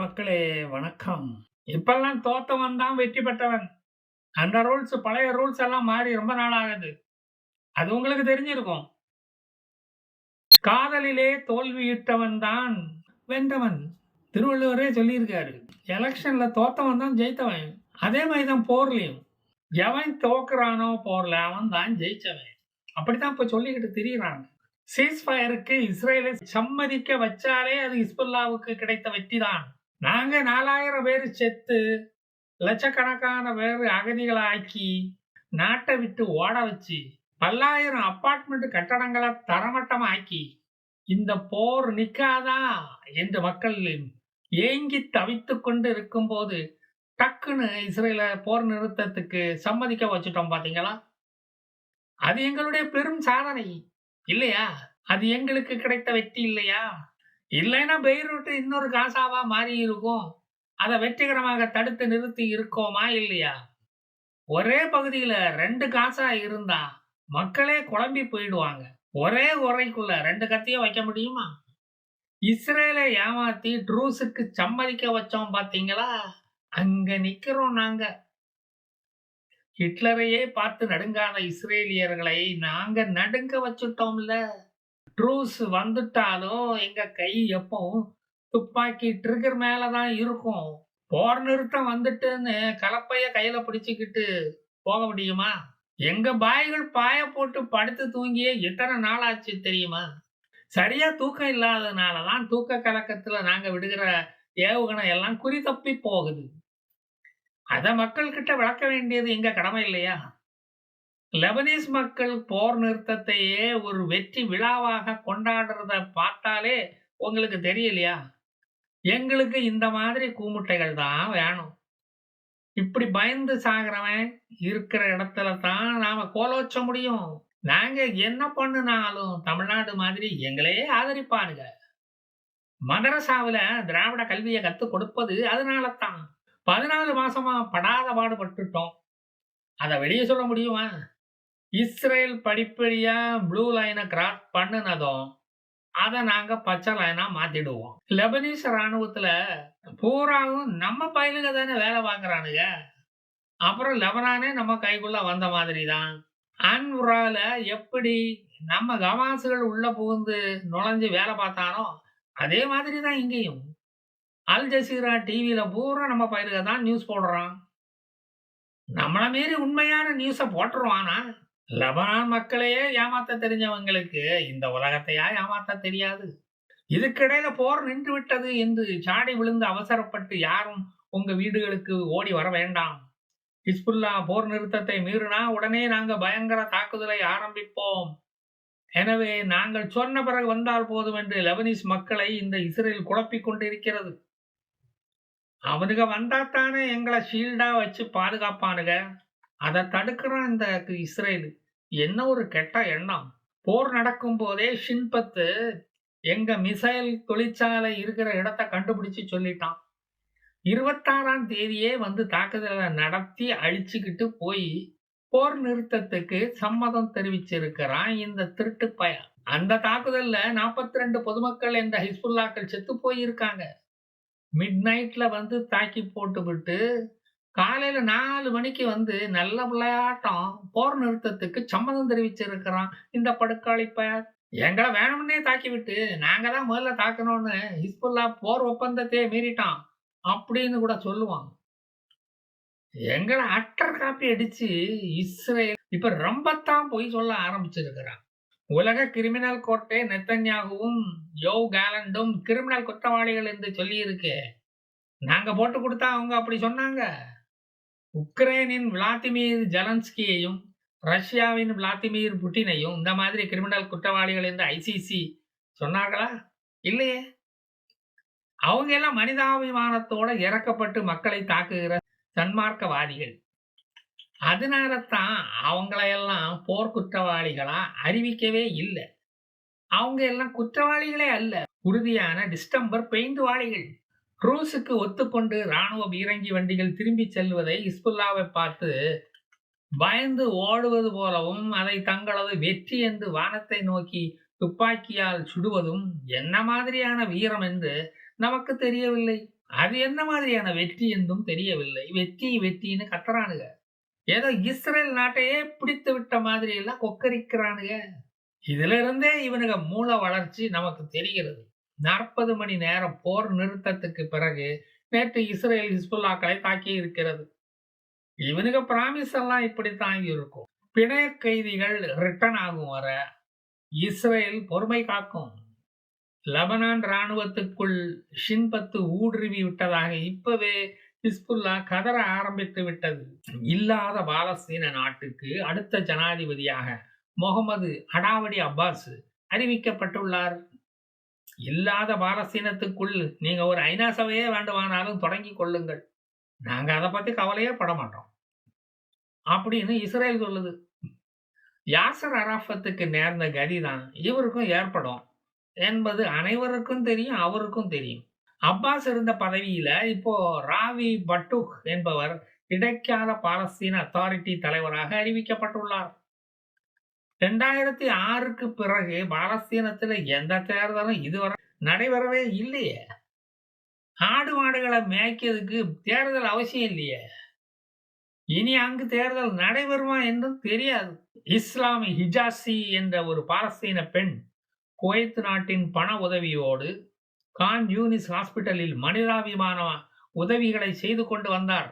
மக்களே வணக்கம். இப்பெல்லாம் தோத்தவன் தான் வெற்றி பெற்றவன். அந்த ரூல்ஸ் பழைய ரூல்ஸ் எல்லாம் மாறி ரொம்ப நாள் ஆகுது. அது உங்களுக்கு தெரிஞ்சிருக்கும். காதலிலே தோல்வியிட்டவன் தான் வென்றவன். திருவள்ளுவரே சொல்லியிருக்காரு எலெக்ஷன்ல தோத்தவன் தான் ஜெயித்தவன். அதே மாதிரி தான் போர்லையும். எவன் தோக்குறானோ போர்ல அவன் தான் ஜெயிச்சவன். அப்படித்தான் இப்ப சொல்லிக்கிட்டு திரியிறாங்க. சீஸ்ஃபயருக்கு இஸ்ரேலை சம்மதிக்க வச்சாலே அது ஹிஸ்புல்லாவுக்கு கிடைத்த வெற்றி தான். நாங்க நாலாயிரம் பேர் செத்து லட்சக்கணக்கான பேர் அகதிகளாக்கி நாட்டை விட்டு ஓட வச்சு பல்லாயிரம் அப்பார்ட்மெண்ட் கட்டடங்களை தரமட்டமாக்கி இந்த போர் நிற்காதா என்று மக்கள் ஏங்கி தவித்து கொண்டு இருக்கும்போது டக்குன்னு இஸ்ரேல போர் நிறுத்தத்துக்கு சம்மதிக்க வச்சுட்டோம் பார்த்தீங்களா அது எங்களுடைய பெரும் சாதனை இல்லையா? அது எங்களுக்கு கிடைத்த வெற்றி இல்லையா? இல்லைன்னா பெய்ரூட் இன்னொரு காசாவா மாறி இருக்கும். அதை வெற்றிகரமாக தடுத்து நிறுத்தி இருக்கோமா இல்லையா? ஒரே பகுதியில ரெண்டு காசா இருந்தா மக்களே குழம்பி போயிடுவாங்க. ஒரே உரைக்குள்ள ரெண்டு கத்தியும் வைக்க முடியுமா? இஸ்ரேலை ஏமாத்தி ட்ரூஸுக்கு சம்மதிக்க வச்சோம் பாத்தீங்களா? அங்க நிக்கிறோம் நாங்க. ஹிட்லரையே பார்த்து நடுங்காத இஸ்ரேலியர்களை நாங்க நடுங்க வச்சுட்டோம்ல. ட்ரூஸ் வந்துட்டாலும் எங்கள் கை எப்பவும் துப்பாக்கி ட்ரிகர் மேலதான் இருக்கும். போர் நிறுத்தம் வந்துட்டுன்னு கலப்பைய கையில் பிடிச்சிக்கிட்டு போக முடியுமா? எங்கள் பாய்கள் பாய போட்டு படுத்து தூங்கியே எத்தனை நாள் ஆச்சு தெரியுமா? சரியாக தூக்கம் இல்லாததுனாலதான் தூக்க கலக்கத்தில் நாங்கள் விடுகிற ஏவுகணை எல்லாம் குறி தப்பி போகுது. அதை மக்கள்கிட்ட விளக்க வேண்டியது எங்கள் கடமை இல்லையா? லெபனீஸ் மக்கள் போர் நிறுத்தத்தையே ஒரு வெற்றி விழாவாக கொண்டாடுறத பார்த்தாலே உங்களுக்கு தெரியலையா? எங்களுக்கு இந்த மாதிரி கூமுட்டைகள் தான் வேணும். இப்படி பயந்து சாகிறவன் இருக்கிற இடத்துல தான் நாம கோலோச்ச முடியும். நாங்க என்ன பண்ணுனாலும் தமிழ்நாடு மாதிரி எங்களையே ஆதரிப்பானுங்க மதரசாவுல திராவிட கல்வியை கத்து கொடுப்பது அதனால தான் பதினாலு மாசமா படாத பாடுபட்டுட்டோம். அதை வெளியே சொல்ல முடியுமா? இஸ்ரேல் படிப்படியா ப்ளூ லைனை கிராஸ் பண்ணுனதும் அதை நாங்க பச்சை லைனா மாத்திடுவோம். லெபனீஸ் ராணுவத்துல பூராவும் நம்ம பயிலுங்க தானே வேலை வாங்குறானுங்க. அப்புறம் லெபனானே நம்ம கைக்குள்ள வந்த மாதிரி தான் அன்வுரால எப்படி நம்ம கவாசுகள் உள்ள புகுந்து நுழைஞ்சு வேலை பார்த்தானோ அதே மாதிரி தான் இங்கேயும். அல் ஜசீரா டிவியில பூரா நம்ம பயிலுக தான் நியூஸ் போடுறோம் நம்மளை மீறி உண்மையான நியூஸை போட்டுருவானா லெபனான் மக்களையே ஏமாத்த தெரிஞ்சவங்களுக்கு இந்த உலகத்தையா ஏமாத்த தெரியாது? இதுக்கிடையில போர் நின்று விட்டது என்று சாடி விழுந்து அவசரப்பட்டு யாரும் உங்க வீடுகளுக்கு ஓடி வர வேண்டாம். ஹிஸ்புல்லா போர் நிறுத்தத்தை மீறினா உடனே நாங்க பயங்கர தாக்குதலை ஆரம்பிப்போம். எனவே நாங்கள் சொன்ன பிறகு வந்தால் போதும் என்று லெபனீஸ் மக்களை இந்த இஸ்ரேல் குழப்பிக் கொண்டிருக்கிறது. அவனுங்க வந்தாத்தானே எங்களை ஷீல்டா வச்சு பாதுகாப்பானுங்க அதை தடுக்கிறான் இந்த இஸ்ரேல். என்ன ஒரு கெட்ட எண்ணம். போர் நடக்கும் போதே ஷின்பத்து எங்க மிசைல் தொழிற்சாலை இருக்கிற இடத்த கண்டுபிடிச்சு சொல்லிட்டான். இருபத்தாறாம் தேதியே வந்து தாக்குதலை நடத்தி அழிச்சுக்கிட்டு போய் போர் நிறுத்தத்துக்கு சம்மதம் தெரிவிச்சிருக்கிறான் இந்த திருட்டு பையன் அந்த தாக்குதல்ல நாற்பத்தி ரெண்டு பொதுமக்கள் என்ற ஹிஸ்புல்லாக்கள் செத்து போயிருக்காங்க. மிட் நைட்ல வந்து தாக்கி போட்டு விட்டு காலையில நாலு மணிக்கு வந்து நல்ல விளையாட்டம். போர் நிறுத்தத்துக்கு சம்மதம் தெரிவிச்சிருக்கிறான். இந்த படுக்காளி பெயர் எங்களை வேணும்னே தாக்கி விட்டு நாங்க தான் முதல்ல தாக்கணும்னு ஹிஸ்புல்லா போர் ஒப்பந்தத்தையே மீறிட்டான் அப்படின்னு கூட சொல்லுவான் எங்களை அட்டர் காப்பி அடிச்சு இஸ்ரேல் இப்ப ரொம்பத்தான் பொய் சொல்ல ஆரம்பிச்சிருக்கிறான். உலக கிரிமினல் கோர்ட்டே நெத்தன்யாகவும் யோ கேலண்டும் கிரிமினல் குற்றவாளிகள் என்று சொல்லி இருக்கு நாங்க போட்டு கொடுத்தா அவங்க அப்படி சொன்னாங்க. உக்ரைனின் விளாத்திமீர் ஜலன்ஸ்கியையும் ரஷ்யாவின் விளாதிமிர் புட்டினையும் இந்த மாதிரி கிரிமினல் குற்றவாளிகள் என்று ஐசிசி சொன்னார்களா? இல்லையே. அவங்க எல்லாம் மனிதாபிமானத்தோட இறக்கப்பட்டு மக்களை தாக்குகிற சன்மார்க்கவாதிகள். அதனாலத்தான் அவங்களையெல்லாம் போர் குற்றவாளிகளா அறிவிக்கவே இல்லை. அவங்க எல்லாம் குற்றவாளிகளே அல்ல. உறுதியான டிஸ்டம்பர் பெயிண்டுவாளிகள் க்ரூஸுக்கு ஒத்துக்கொண்டு ராணுவ பீரங்கி வண்டிகள் திரும்பி செல்வதை இஸ்புல்லாவை பார்த்து பயந்து ஓடுவது போலவும் அதை தங்களது வெற்றி என்று வானத்தை நோக்கி துப்பாக்கியால் சுடுவதும் என்ன மாதிரியான வீரம் என்று நமக்கு தெரியவில்லை. அது என்ன மாதிரியான வெற்றி என்றும் தெரியவில்லை. வெற்றி வெற்றின்னு கத்துறானுங்க. ஏதோ இஸ்ரேல் நாட்டையே பிடித்து விட்ட மாதிரி எல்லாம் கொக்கரிக்கிறானுங்க. இதுல இருந்தே இவனுங்க மூல வளர்ச்சி நமக்கு தெரிகிறது. நாற்பது மணி நேரம் போர் நிறுத்தத்துக்கு பிறகு நேற்று இஸ்ரேல் ஹிஸ்புல்லாக்களை தாக்கி இருக்கிறது. இவனுக்கு பிராமிஸ் எல்லாம் இப்படித்தான் இருக்கும். பிணைய கைதிகள் ரிட்டர்ன் ஆகும் வர இஸ்ரேல் பொறுமை காக்கும். லெபனான் இராணுவத்துக்குள் ஷின்பத்து ஊடுருவி விட்டதாக இப்பவே ஹிஸ்புல்லா கதற ஆரம்பித்து விட்டது. இல்லாத பாலஸ்தீன நாட்டுக்கு அடுத்த ஜனாதிபதியாக முகமது அடாவடி அப்பாஸ் அறிவிக்கப்பட்டுள்ளார். இல்லாத பாலஸ்தீனத்துக்குள் நீங்கள் ஒரு ஐநா சபையே வேண்டுமானாலும் தொடங்கி கொள்ளுங்கள். நாங்கள் அதை பற்றி கவலையே பட மாட்டோம். அப்படின்னு இஸ்ரேல் சொல்லுது. யாசர் அராஃபத்துக்கு நேர்ந்த கதி தான் இவருக்கும் ஏற்படும். என்பது அனைவருக்கும் தெரியும் அவருக்கும் தெரியும். அப்பாஸ் இருந்த பதவியில இப்போ ராவி பட்டுக் என்பவர் இடைக்கால பாலஸ்தீன அத்தாரிட்டி தலைவராக அறிவிக்கப்பட்டுள்ளார். ரெண்டாயிரத்தி ஆறுக்கு பிறகு பாலஸ்தீனத்தில் எந்த தேர்தலும் இதுவரை நடைபெறவே இல்லையே. ஆடு மாடுகளை மேய்க்கிறதுக்கு தேர்தல் அவசியம் இல்லையே. இனி அங்கு தேர்தல் நடைபெறுமா என்றும் தெரியாது. இஸ்லாமி ஹிஜாசி என்ற ஒரு பாலஸ்தீன பெண் குவைத் நாட்டின் பண உதவியோடு கான் யூனிஸ் ஹாஸ்பிட்டலில் மனிதாபிமான உதவிகளை செய்து கொண்டு வந்தார்.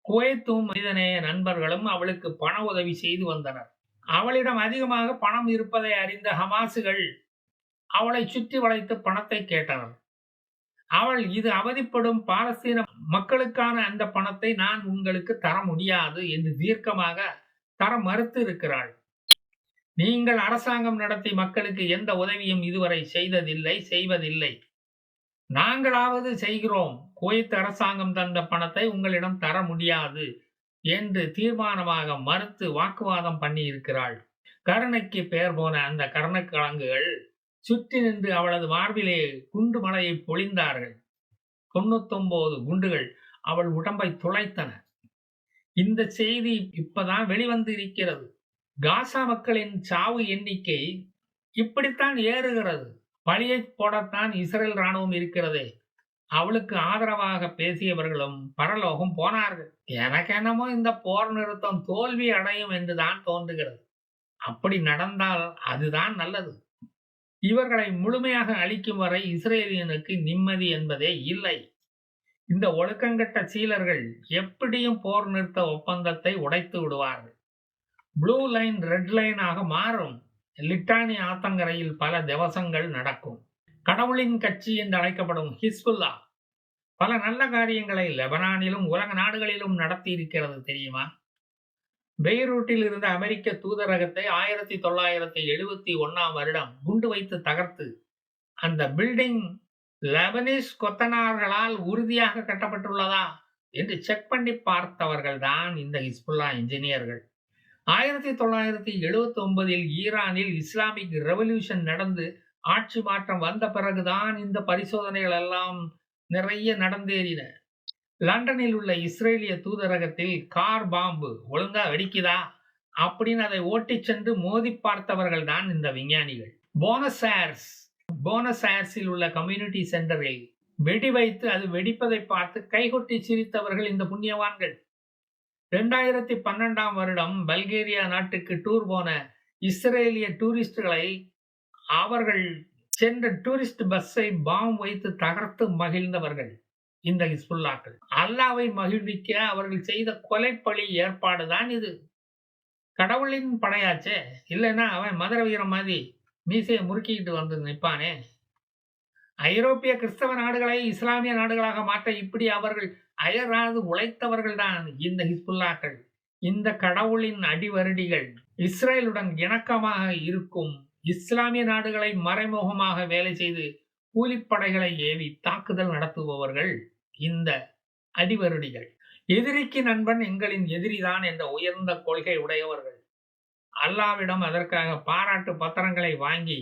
குவைத்தும் மனிதநேய நண்பர்களும் அவளுக்கு பண உதவி செய்து வந்தனர். அவளிடம் அதிகமாக பணம் இருப்பதை அறிந்த ஹமாசுகள் அவளை சுற்றி வளைத்து பணத்தை கேட்டனர். அவள் இது அவதிப்படும் பாலஸ்தீன மக்களுக்கான அந்த பணத்தை நான் உங்களுக்கு தர முடியாது என்று தீர்க்கமாக தர மறுத்து இருக்கிறாள் நீங்கள் அரசாங்கம் நடத்தி மக்களுக்கு எந்த உதவியும் இதுவரை செய்ததில்லை செய்வதில்லை. நாங்களாவது செய்கிறோம். குவைத் அரசாங்கம் தந்த பணத்தை உங்களிடம் தர முடியாது. என்று தீர்மானமாக மறுத்து வாக்குவாதம் பண்ணி இருக்கிறாள் கருணைக்கு பெயர் போன அந்த கர்ணக்கிழங்குகள் சுற்றி நின்று அவளது மார்பிலே குண்டு மலையை பொழிந்தார்கள். தொண்ணூத்தொன்பது குண்டுகள் அவள் உடம்பை துளைத்தன. இந்த செய்தி இப்பதான் வெளிவந்து இருக்கிறது. காசா மக்களின் சாவு எண்ணிக்கை இப்படித்தான் ஏறுகிறது. பழியை போடத்தான் இஸ்ரேல் ராணுவம் இருக்கிறதே. அவளுக்கு ஆதரவாக பேசியவர்களும் பரலோகம் போனார்கள். எனக்கெனமோ இந்த போர் நிறுத்தம் தோல்வி அடையும் என்றுதான் தோன்றுகிறது. அப்படி நடந்தால் அதுதான் நல்லது. இவர்களை முழுமையாக அழிக்கும் வரை இஸ்ரேலியனுக்கு நிம்மதி என்பதே இல்லை. இந்த ஒழுக்கங்கட்ட சீலர்கள் எப்படியும் போர் நிறுத்த ஒப்பந்தத்தை உடைத்து விடுவார்கள். ப்ளூ லைன் ரெட் லைனாக மாறும். லிட்டானி ஆத்தங்கரையில் பல திவசங்கள் நடக்கும். கடவுளின் கட்சி என்று அழைக்கப்படும் ஹிஸ்புல்லா பல நல்ல காரியங்களை லெபனானிலும் உலக நாடுகளிலும் நடத்தி இருக்கிறது தெரியுமா? பெய்ரூட்டில் இருந்த அமெரிக்க தூதரகத்தை ஆயிரத்தி தொள்ளாயிரத்தி எழுபத்தி ஒன்னாம் வருடம் குண்டு வைத்து தகர்த்து அந்த பில்டிங் லெபனிஸ் கொத்தனார்களால் உறுதியாக கட்டப்பட்டுள்ளதா என்று செக் பண்ணி பார்த்தவர்கள் தான் இந்த ஹிஸ்புல்லா இன்ஜினியர்கள். ஆயிரத்தி தொள்ளாயிரத்தி எழுபத்தி ஒன்பதில் ஈரானில் இஸ்லாமிக் ரெவல்யூஷன் நடந்து ஆட்சி மாற்றம் வந்த பிறகுதான் இந்த பரிசோதனைகள் எல்லாம் நிறைய நடந்தேறின. லண்டனில் உள்ள இஸ்ரேலிய தூதரகத்தில் கார் பாம்பு ஒழுங்கா வெடிக்குதா? அப்படின்னு அதை ஓட்டிச் சென்று மோதி பார்த்தவர்கள் தான் இந்த விஞ்ஞானிகள். போனஸ் ஏர்ஸ் போனஸ் ஏர்ஸில் உள்ள கம்யூனிட்டி சென்டரில் வெடி வைத்து அது வெடிப்பதை பார்த்து கைகொட்டி சிரித்தவர்கள் இந்த புண்ணியவான்கள். ரெண்டாயிரத்தி பன்னெண்டாம் வருடம் பல்கேரியா நாட்டுக்கு டூர் போன இஸ்ரேலிய டூரிஸ்டுகளை அவர்கள் சென்ற டூரிஸ்ட் பஸ்ஸை பாம் வைத்து தகர்த்து மகிழ்ந்தவர்கள் இந்த ஹிஸ்புல்லாக்கள். அல்லாவை மகிழ்விக்க அவர்கள் செய்த கொலைப்பழி ஏற்பாடு தான் இது. கடவுளின் படையாச்சே. இல்லைன்னா அவன் மதுர வீரம் மாதிரி மீசையை முறுக்கிக்கிட்டு வந்து நிற்பானே. ஐரோப்பிய கிறிஸ்தவ நாடுகளை இஸ்லாமிய நாடுகளாக மாற்ற இப்படி அவர்கள் அயராது உழைத்தவர்கள் தான் இந்த ஹிஸ்புல்லாக்கள். இந்த கடவுளின் அடிவருடிகள் இஸ்ரேலுடன் இணக்கமாக இருக்கும் இஸ்லாமிய நாடுகளை மறைமுகமாக வேலை செய்து கூலிப்படைகளை ஏவி தாக்குதல் நடத்துபவர்கள் இந்த அடிவருடிகள். எதிரிக்கு நண்பன் எங்களின் எதிரிதான் என்ற உயர்ந்த கொள்கை உடையவர்கள். அல்லாவிடம் அதற்காக பாராட்டு பத்திரங்களை வாங்கி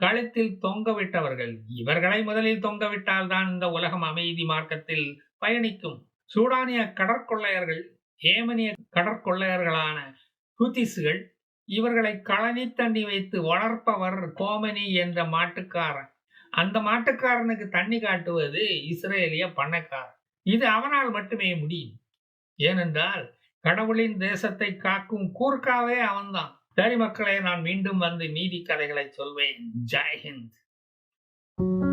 கழுத்தில் தொங்கவிட்டவர்கள் இவர்களை முதலில் தொங்கவிட்டால் தான் இந்த உலகம் அமைதி மார்க்கத்தில் பயணிக்கும். சூடானிய கடற்கொள்ளையர்கள் ஏமனிய கடற்கொள்ளையர்களான ஹூத்திஸுகள் இவர்களை களனி தண்ணி வைத்து வளர்ப்பவர் கோமனி என்ற மாட்டுக்காரன் அந்த மாட்டுக்காரனுக்கு தண்ணி காட்டுவது இஸ்ரேலிய பண்ணைக்காரன். இது அவனால் மட்டுமே முடியும். ஏனென்றால் கடவுளின் தேசத்தை காக்கும் கூர்க்காவே அவன்தான். சரி மக்களே நான் மீண்டும் வந்து நீதி கதைகளை சொல்வேன். ஜெய் ஹிந்த்.